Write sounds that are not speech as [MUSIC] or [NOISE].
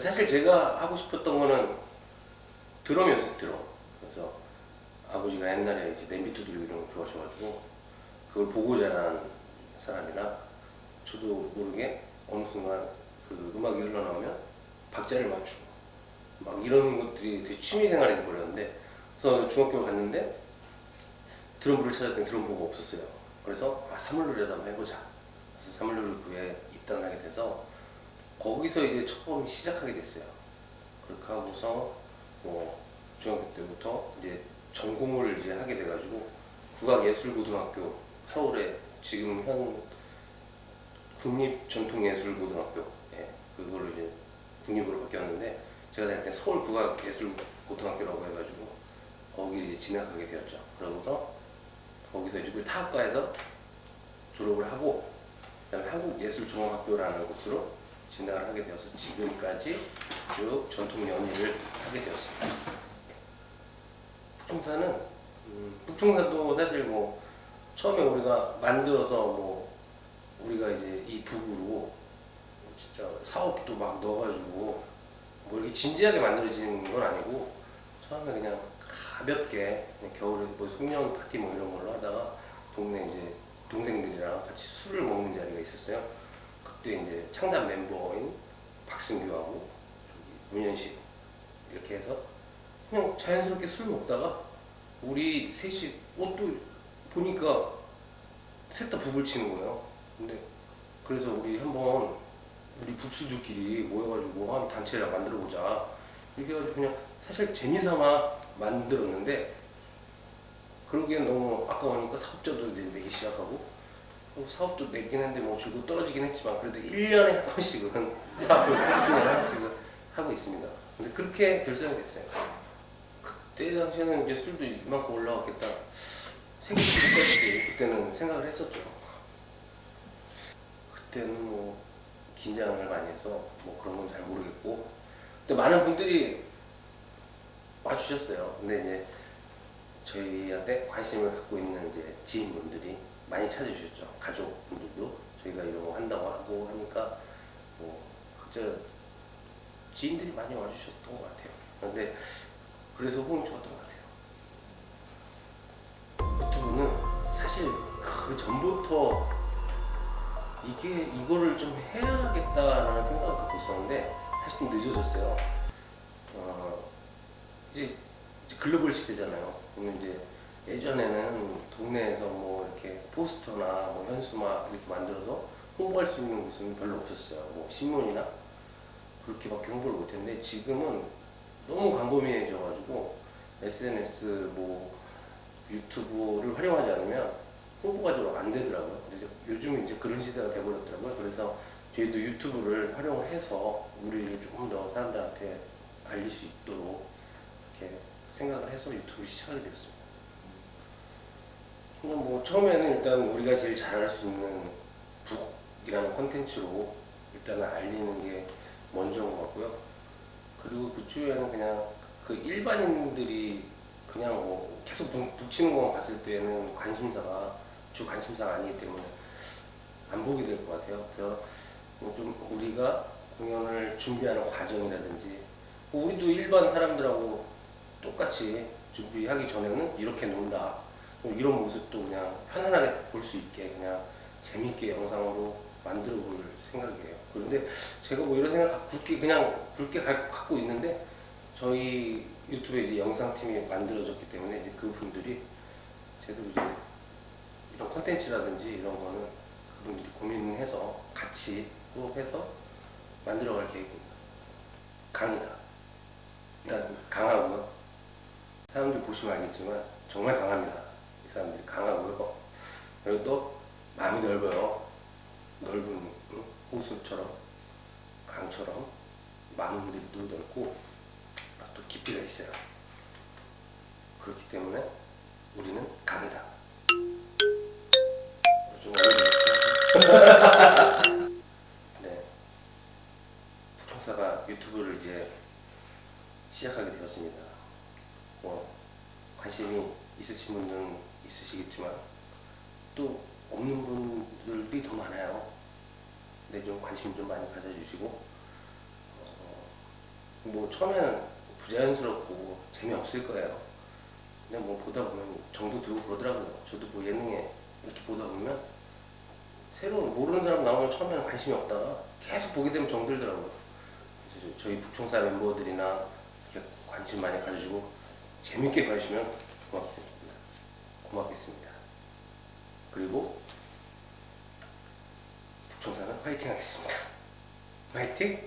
사실 제가 하고 싶었던 거는 드럼이었어요, 드럼. 그래서 아버지가 옛날에 이제 냄비 두드리고 이런 거 좋아하셔가지고 그걸 보고 자란 사람이라 저도 모르게 어느 순간 그 음악이 흘러나오면 박자를 맞추고 막 이런 것들이 되게 취미 생활이 돼버렸는데 그래서 중학교 갔는데 드럼부를 찾았더니 드럼부가 없었어요. 그래서 아, 사물놀이라도 한번 해보자. 그래서 사물놀이부에 입단하게 돼서 거기서 이제 처음 시작하게 됐어요. 그렇게 하고서 뭐 중학교 때부터 이제 전공을 이제 하게 돼가지고 국악예술고등학교 서울에 지금 현 국립전통예술고등학교 예, 그걸로 이제 국립으로 바뀌었는데 제가 다닐 때 서울 국악예술고등학교라고 해가지고 거기 진학하게 되었죠. 그러고서 거기서 이제 그 타학과에서 졸업을 하고 그다음에 한국예술종합학교라는 곳으로 진학을 하게 되어서 지금까지 쭉 전통 연희를 하게 되었습니다. 북청사는 음, 북청사도 사실 뭐 처음에 우리가 만들어서 뭐 우리가 이제 이 북으로 진짜 사업도 막 넣어가지고 뭐 이렇게 진지하게 만들어지는 건 아니고 처음에 그냥 가볍게 그냥 겨울에 뭐 송년 파티 뭐 이런 걸로 하다가 동네 이제 동생들이랑 같이 술을 먹는 자리가 있었어요. 그때 이제 창단 멤버인 박승규하고 문현식 이렇게 해서 그냥 자연스럽게 술 먹다가 우리 셋이 옷도 보니까 셋 다 북을 치는 거예요. 근데 그래서 우리 한번 우리 북수들끼리 모여가지고 한 단체를 만들어 보자 이렇게 해가지고 그냥 사실 재미삼아 만들었는데 그러기엔 너무 아까우니까 사업자도 내기 시작하고 또 사업도 내긴 했는데 뭐 줄고 떨어지긴 했지만 그래도 1년에 한 번씩은 [LAUGHS] 사업을 1년에 한 번씩은 하고 있습니다. 근데 그렇게 결정이 됐어요. 그때 당시에는 이제 술도 이만큼 올라왔겠다 생기 전까지 그때는 생각을 했었죠. 그때는 뭐 긴장을 많이 해서 뭐 그런 건 잘 모르겠고 근데 많은 분들이 와주셨어요. 근데 이제 저희한테 관심을 갖고 있는 이제 지인분들이 많이 찾아주셨죠. 가족분들도 저희가 이런 거 한다고 하고 하니까 뭐 그저 지인들이 많이 와주셨던 것 같아요. 근데 그래서 호응이 좋았던 것 같아요. 유튜브는 사실 그 전부터 이게 이거를 좀 해야겠다라는 생각을 갖고 있었는데 사실 좀 늦어졌어요. 어, 이제 글로벌 시대잖아요. 그러면 이제 예전에는 동네에서 뭐 이렇게 포스터나 뭐 현수막 이렇게 만들어서 홍보할 수 있는 곳은 별로 없었어요. 뭐 신문이나 그렇게밖에 홍보를 못했는데 지금은 너무 광범위해져가지고 SNS 뭐 유튜브를 활용하지 않으면 홍보가 좀 안 되더라고요. 근데 요즘은 이제 그런 시대가 돼버렸더라고요. 그래서 저희도 유튜브를 활용을 해서 우리를 조금 더 사람들한테 알릴 수 있도록 이렇게 생각을 해서 유튜브를 시작하게 되었습니다. 뭐 처음에는 일단 우리가 제일 잘할 수 있는 북이라는 컨텐츠로 일단은 알리는 게 먼저인 것 같고요. 그리고 그 주에는 그냥 그 일반인들이 그냥 뭐 계속 북- 북치는 것만 봤을 때는 관심사가 주 관심사가 아니기 때문에 안 보게 될 것 같아요. 그래서 뭐좀 우리가 공연을 준비하는 과정이라든지 뭐 우리도 일반 사람들하고 똑같이 준비하기 전에는 이렇게 논다. 뭐 이런 모습도 그냥 편안하게 볼 수 있게 그냥 재밌게 영상으로 만들어 볼 생각이에요. 그런데 제가 뭐 이런 생각 굵게 그냥 굵게 가- 갖고 있는데 저희 유튜브에 이제 영상팀이 만들어졌기 때문에 이제 그분들이 제도 이제 이런 콘텐츠라든지 이런 거는 그분들이 고민해서 같이 호흡해서 만들어갈 계획입니다. 강이다. 일단 강하고요. 사람들 보시면 알겠지만 정말 강합니다. 이 사람들이 강하고요. 그리고 또 마음이 넓어요. 넓은 응? 호수처럼 강처럼 마음들도 넓고 또 깊이가 있어요. 그렇기 때문에 우리는 강이다. [LAUGHS] 네. 부총사가 유튜브를 이제 시작하게 되었습니다. 뭐 관심이 있으신 분들은 있으시겠지만 또 없는 분들이 더 많아요. 근데 좀 관심 좀 많이 가져주시고 어, 뭐 처음에는 부자연스럽고 재미없을 거예요. 근데 뭐 보다 보면 정도 들고 그러더라고요. 저도 뭐 예능에 이렇게 보다 보면 새로운 모르는 사람 나오면 처음에는 관심이 없다가 계속 보게 되면 정들더라고요. 그래서 저희 북총사 멤버들이나 이렇게 관심 많이 가지시고 재밌게 봐주시면 고맙습니다. 고맙겠습니다. 그리고 북총사는 화이팅 하겠습니다. 화이팅!